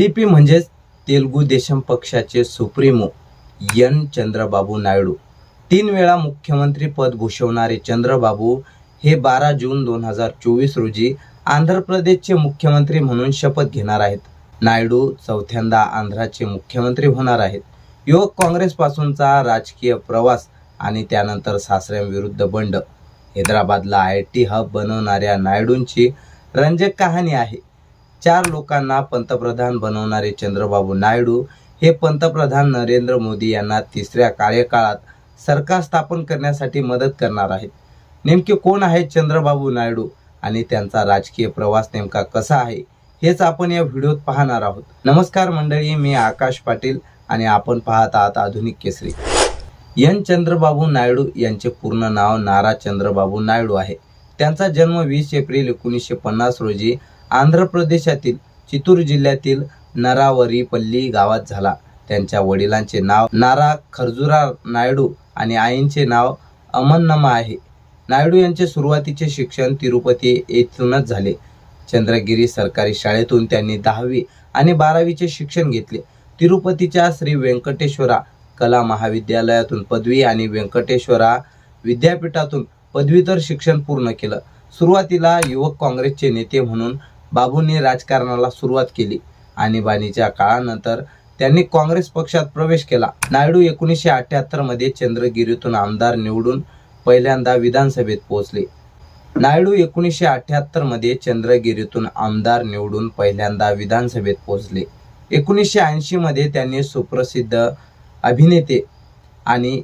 TDP म्हणजेच तेलुगू देशम पक्षाचे supremo N. Chandrababu Naidu. तीन वेळा मुख्यमंत्री पद भूषवणारे चंद्रबाबू हे बारा जून दोन हजार चोवीस रोजी आंध्र प्रदेशचे मुख्यमंत्री म्हणून शपथ घेणार आहेत. नायडू चौथ्यांदा आंध्राचे मुख्यमंत्री होणार आहेत. युवक काँग्रेसपासूनचा राजकीय प्रवास आणि त्यानंतर सासऱ्यांविरुद्ध बंड. हैदराबादला आय टी हब बनवणाऱ्या नायडूंची रंजक कहाणी आहे. चार लोकांना पंतप्रधान बनवणारे चंद्रबाबू नायडू हे पंतप्रधान नरेंद्र मोदी यांना तिसऱ्या कार्यकाळात सरकार स्थापन करण्यासाठी मदत करणार आहेत. नेमके कोण आहेत चंद्रबाबू नायडू आणि त्यांचा राजकीय प्रवास नेमका कसा आहे हेच आपण या व्हिडिओत पाहणार आहोत. नमस्कार मंडळी मी आकाश पाटील आणि आपण पाहत आहात आधुनिक केसरी. एन चंद्रबाबू नायडू यांचे पूर्ण नाव नारा चंद्रबाबू नायडू आहे. त्यांचा जन्म वीस एप्रिल एकोणीसशे पन्नास रोजी आंध्र प्रदेशातील चितूर जिल्ह्यातील नरावरीपल्ली गावात झाला. त्यांच्या वडिलांचे नाव नारा खर्जुरा नायडू आणि आईंचे नाव अमन्नमा आहे. नायडू यांचे सुरुवातीचे शिक्षण तिरुपती येथूनच झाले. चंद्रगिरी सरकारी शाळेतून त्यांनी दहावी आणि बारावीचे शिक्षण घेतले. तिरुपतीच्या श्री व्यंकटेश्वरा कला महाविद्यालयातून पदवी आणि व्यंकटेश्वरा विद्यापीठातून पदव्युत्तर शिक्षण पूर्ण केलं. सुरुवातीला युवक काँग्रेसचे नेते म्हणून बाबूंनी राजकारणाला सुरुवात केली. आणीबाणीच्या काळानंतर त्यांनी काँग्रेस पक्षात प्रवेश केला. नायडू एकोणीसशे अठ्ठ्याहत्तरमध्ये चंद्रगिरीतून आमदार निवडून पहिल्यांदा विधानसभेत पोहोचले. नायडू एकोणीसशे अठ्ठ्याहत्तरमध्ये चंद्रगिरीतून आमदार निवडून पहिल्यांदा विधानसभेत पोहोचले. एकोणीसशे ऐंशीमध्ये त्यांनी सुप्रसिद्ध अभिनेते आणि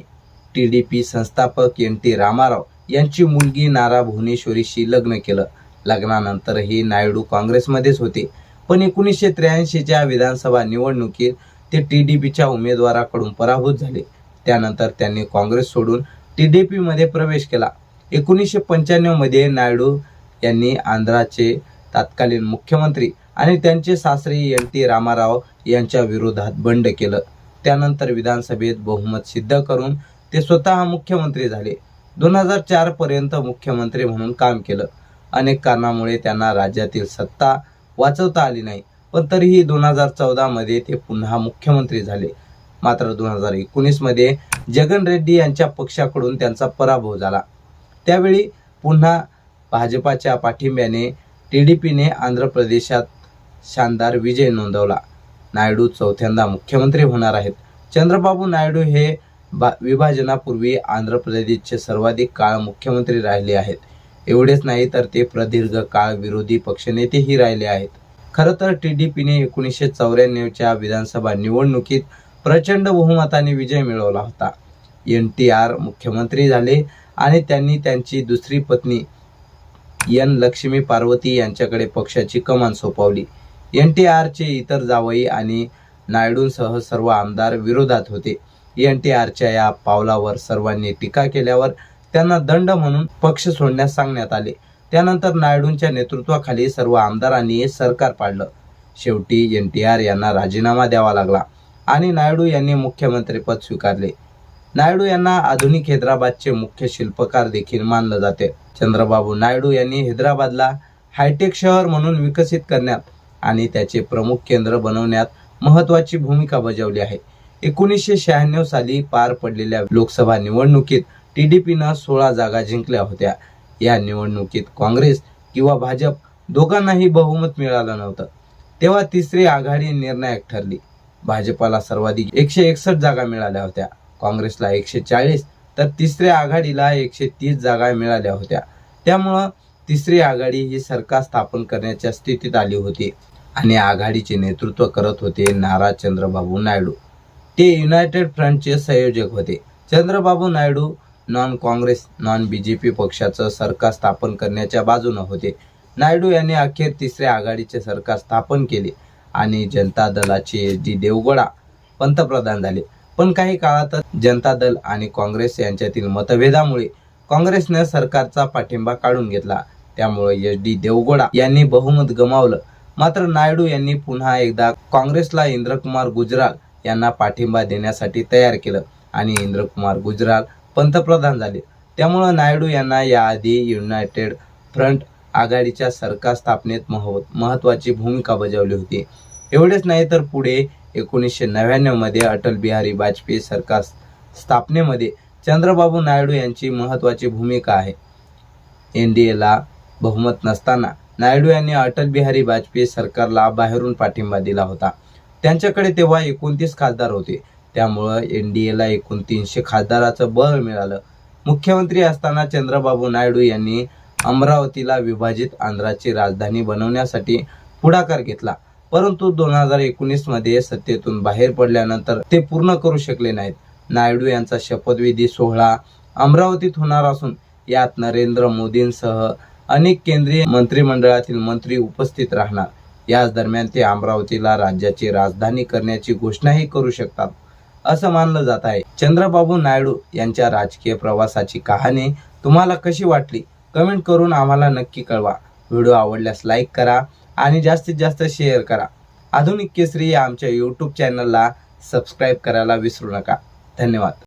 टी डी पी संस्थापक एन टी रामाराव यांची मुलगी नारा भुवनेश्वरीशी लग्न केलं. लग्नानंतरही नायडू काँग्रेसमध्येच होते. पण एकोणीसशे त्र्याऐंशीच्या विधानसभा निवडणुकीत ते टी डी पीच्या उमेदवाराकडून पराभूत झाले. त्यानंतर त्यांनी काँग्रेस सोडून टी डी पीमध्ये प्रवेश केला. एकोणीसशे पंच्याण्णवमध्ये नायडू यांनी आंध्राचे तत्कालीन मुख्यमंत्री आणि त्यांचे सासरे एन टी रामाराव यांच्या विरोधात बंड केलं. त्यानंतर विधानसभेत बहुमत सिद्ध करून ते स्वतः मुख्यमंत्री झाले. दोन हजार चारपर्यंत मुख्यमंत्री म्हणून काम केलं. अनेक कारणामुळे त्यांना राज्यातील सत्ता वाचवता आली नाही. पण तरीही दोन हजार चौदामध्ये ते पुन्हा मुख्यमंत्री झाले. मात्र दोन हजार एकोणीसमध्ये जगन रेड्डी यांच्या पक्षाकडून त्यांचा पराभव झाला. त्यावेळी पुन्हा भाजपाच्या पाठिंब्याने टी डी पीने आंध्र प्रदेशात शानदार विजय नोंदवला. नायडू चौथ्यांदा मुख्यमंत्री होणार आहेत. चंद्रबाबू नायडू हे बा विभाजनापूर्वी आंध्र प्रदेशचे सर्वाधिक काळ मुख्यमंत्री राहिले आहेत. एवढेच नाही तर ते प्रदीर्घ काळ विरोधी पक्षनेतेही राहिले आहेत. खरं तर टी डी पीने एकोणीसशे चौऱ्याण्णवच्या विधानसभा निवडणुकीत प्रचंड बहुमताने विजय मिळवला होता. एन टी आर मुख्यमंत्री झाले आणि त्यांनी त्यांची दुसरी पत्नी एन लक्ष्मी पार्वती यांच्याकडे पक्षाची कमान सोपवली. एन टी आरचे इतर जावई आणि नायडूंसह सर्व आमदार विरोधात होते. एन टी आरच्या या पावलावर सर्वांनी टीका केल्यावर त्यांना दंड म्हणून पक्ष सोडण्यास सांगण्यात आले. त्यानंतर नायडूंच्या नेतृत्वाखाली सर्व आमदारांनी सरकार पाडलं. शेवटी एन टी आर यांना राजीनामा द्यावा लागला आणि नायडू यांनी मुख्यमंत्रीपद स्वीकारले. नायडू यांना आधुनिक हैदराबादचे मुख्य शिल्पकार देखील मानलं जाते. चंद्रबाबू नायडू यांनी हैदराबादला हायटेक शहर म्हणून विकसित करण्यात आणि त्याचे प्रमुख केंद्र बनवण्यात महत्त्वाची भूमिका बजावली आहे. एकोणीसशे शहाण्णव साली पार पडलेल्या लोकसभा निवडणुकीत टी डी पीनं सोळा जागा जिंकल्या होत्या. या निवडणुकीत काँग्रेस किंवा भाजप दोघांनाही बहुमत मिळालं नव्हतं. तेव्हा तिसरी आघाडी निर्णायक ठरली. भाजपाला सर्वाधिक एकशे एकसष्ट जागा मिळाल्या होत्या. काँग्रेसला एकशे चाळीस तर तिसऱ्या आघाडीला एकशे तीस जागा मिळाल्या होत्या. त्यामुळं तिसरी आघाडी ही सरकार स्थापन करण्याच्या स्थितीत आली होती आणि आघाडीचे नेतृत्व करत होते नारा चंद्रबाबू नायडू. ते युनायटेड फ्रंटचे संयोजक होते. Chandrababu Naidu non Congress non B J P पक्षाचं सरकार स्थापन करण्याच्या बाजूनं होते. नायडू यांनी अखेर तिसऱ्या आघाडीचे सरकार स्थापन केले आणि जनता दलाचे एच डी. देवगडा पंतप्रधान झाले. पण काही काळातच जनता दल आणि काँग्रेस यांच्यातील मतभेदामुळे काँग्रेसने सरकारचा पाठिंबा काढून घेतला. त्यामुळे एच डी देवगौडा यांनी बहुमत गमावलं. मात्र नायडू यांनी पुन्हा एकदा काँग्रेसला इंद्रकुमार गुजराल यांना पाठिंबा देण्यासाठी तयार केलं आणि इंद्रकुमार गुजराल पंतप्रधान झाले. त्यामुळं नायडू यांना याआधी युनायटेड फ्रंट आघाडीच्या सरकार स्थापनेत मह महत्त्वाची भूमिका बजावली होती. एवढेच नाही तर पुढे एकोणीसशे नव्याण्णवमध्ये अटल बिहारी वाजपेयी सरकार स्थापनेमध्ये चंद्रबाबू नायडू यांची महत्त्वाची भूमिका आहे. एन डी एला बहुमत नसताना नायडू यांनी अटल बिहारी वाजपेयी सरकारला बाहेरून पाठिंबा दिला होता. त्यांच्याकडे तेव्हा एकोणतीस खासदार होते. त्यामुळं एन डी एला एकूण तीनशे खासदाराचं बळ मिळालं. मुख्यमंत्री असताना चंद्रबाबू नायडू यांनी अमरावतीला विभाजित आंध्राची राजधानी बनवण्यासाठी पुढाकार घेतला. परंतु दोन हजार एकोणीसमध्ये सत्तेतून बाहेर पडल्यानंतर ते पूर्ण करू शकले नाहीत. नायडू यांचा शपथविधी सोहळा अमरावतीत होणार असून यात नरेंद्र मोदींसह अनेक केंद्रीय मंत्रिमंडळातील मंत्री उपस्थित राहणार. याच दरम्यान ते अमरावतीला राज्याची राजधानी करण्याची घोषणाही करू शकतात. असं मानलं जात आहे. चंद्रबाबू नायडू यांच्या राजकीय प्रवासाची कहाणी तुम्हाला कशी वाटली? कमेंट करून आम्हाला नक्की कळवा. व्हिडिओ आवडल्यास लाईक करा आणि जास्तीत जास्त शेअर करा. आधुनिक केसरी या आमच्या यूट्यूब चॅनलला सबस्क्राईब करायला विसरू नका. धन्यवाद.